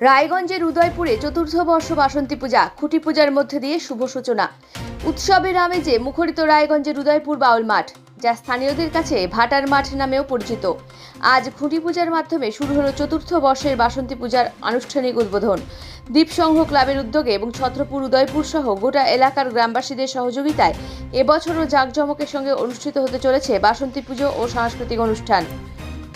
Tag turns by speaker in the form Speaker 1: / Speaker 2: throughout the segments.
Speaker 1: রায়গঞ্জের উদয়পুরে চতুর্থ বর্ষ বাসন্তী পূজা, খুঁটি পূজার মধ্যে দিয়ে শুভ সূচনা। উৎসবের আমেজে মুখরিত রায়গঞ্জের উদয়পুর বাউল মাঠ, যা স্থানীয়দের কাছে ভাটার মাঠ নামেও পরিচিত। আজ খুঁটি পূজার মাধ্যমে শুরু হলো চতুর্থ বর্ষের বাসন্তী পূজার আনুষ্ঠানিক উদ্বোধন। দ্বীপসংঘ ক্লাবের উদ্যোগে এবং ছত্রপুর উদয়পুর সহ গোটা এলাকার গ্রামবাসীদের সহযোগিতায় এবছরও জাঁকজমকের সঙ্গে অনুষ্ঠিত হতে চলেছে বাসন্তী পুজো ও সাংস্কৃতিক অনুষ্ঠান।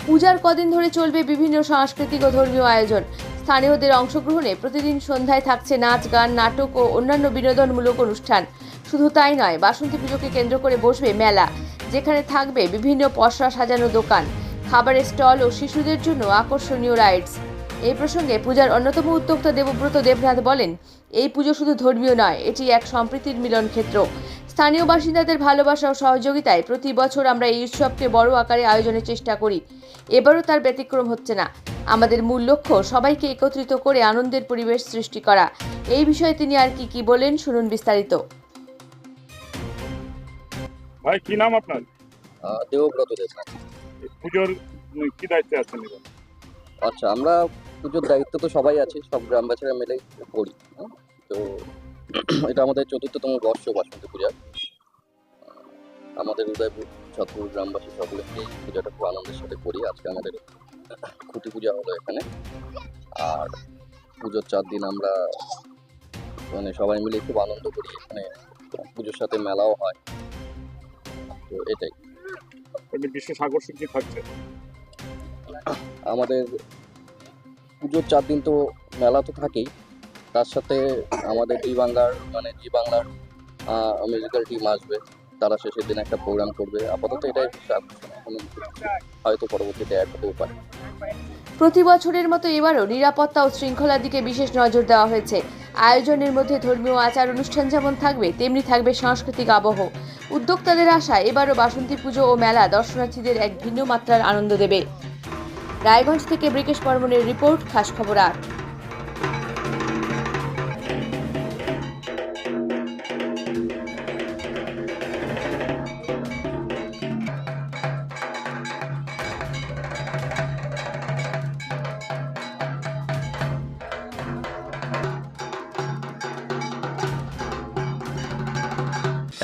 Speaker 1: পূজার কদিন ধরে চলবে বিভিন্ন সাংস্কৃতিক ও ধর্মীয় আয়োজন। স্থানীয়দের অংশগ্রহণে প্রতিদিন সন্ধ্যায় থাকছে নাচ, গান, নাটক ও অন্যান্য বিনোদনমূলক অনুষ্ঠান। শুধু তাই নয়, বাসন্তী পুজোকে কেন্দ্র করে বসবে মেলা, যেখানে থাকবে বিভিন্ন পসরা সাজানো দোকান, খাবারের স্টল ও শিশুদের জন্য আকর্ষণীয় রাইডস। এই প্রসঙ্গে পূজার অন্যতম উদ্যোক্তা দেবব্রত দেবনাথ বলেন, এই পুজো শুধু ধর্মীয় নয়, এটি এক সম্প্রীতির মিলন ক্ষেত্র স্থানীয় বাসিন্দাদের ভালোবাসা ও সহযোগিতায় প্রতি বছর আমরা এই উৎসবকে বড় আকারে আয়োজনের চেষ্টা করি। এবারও তার ব্যতিক্রম হচ্ছে না। আমাদের মূল লক্ষ্য সবাইকে একত্রিত করে আনন্দের পরিবেশ সৃষ্টি করা। এই বিষয়ে তিনি আর কি কি বলেন শুনুন বিস্তারিত।
Speaker 2: ভাই কি নাম আপনার?
Speaker 3: দেবব্রত দেবনাথ
Speaker 2: এই পুজোর কি দায়িত্বে আছেন
Speaker 3: আচ্ছা আমরা পুজোর দায়িত্ব তো সবাই আছে সব গ্রামবাসীরা মিলেই করি? তো এটা আমাদের চতুর্থতম বর্ষ বাসন্তী পূজা আমাদের উদয়পুর ছত্রপুর গ্রামবাসী সকলে এই পূজাটা খুব আনন্দের সাথে করি। আজকে আমাদের খুঁটি পূজা হলো এখানে। আর পুজোর চার দিন আমরা মানে সবাই মিলে খুব আনন্দ করি। এখানে পুজোর সাথে মেলাও হয়। তো এটাই।
Speaker 2: বিশেষ আকর্ষণ কি থাকছে।
Speaker 3: আমাদের পুজোর চার দিন তো মেলা তো থাকেই। তার সাথে আমাদের জি বাংলার মানে জি বাংলার মিউজিক্যাল টিম আসবে। তারা শেষের দিন একটা প্রোগ্রাম করবে। আপাতত এটাই হয়তো পরবর্তীতে অ্যাড হতেও পারে।
Speaker 1: প্রতি বছরের মতো এবারও নিরাপত্তা ও শৃঙ্খলার দিকে বিশেষ নজর দেওয়া হয়েছে। আয়োজনের মধ্যে ধর্মীয় আচার অনুষ্ঠান যেমন থাকবে, তেমনি থাকবে সাংস্কৃতিক আবহ। উদ্যোক্তাদের আশা এবারও বাসন্তী পুজো ও মেলা দর্শনার্থীদের এক ভিন্ন মাত্রার আনন্দ দেবে। রায়গঞ্জ থেকে ব্রিকেশ বর্মনের রিপোর্ট, খাস খবর আট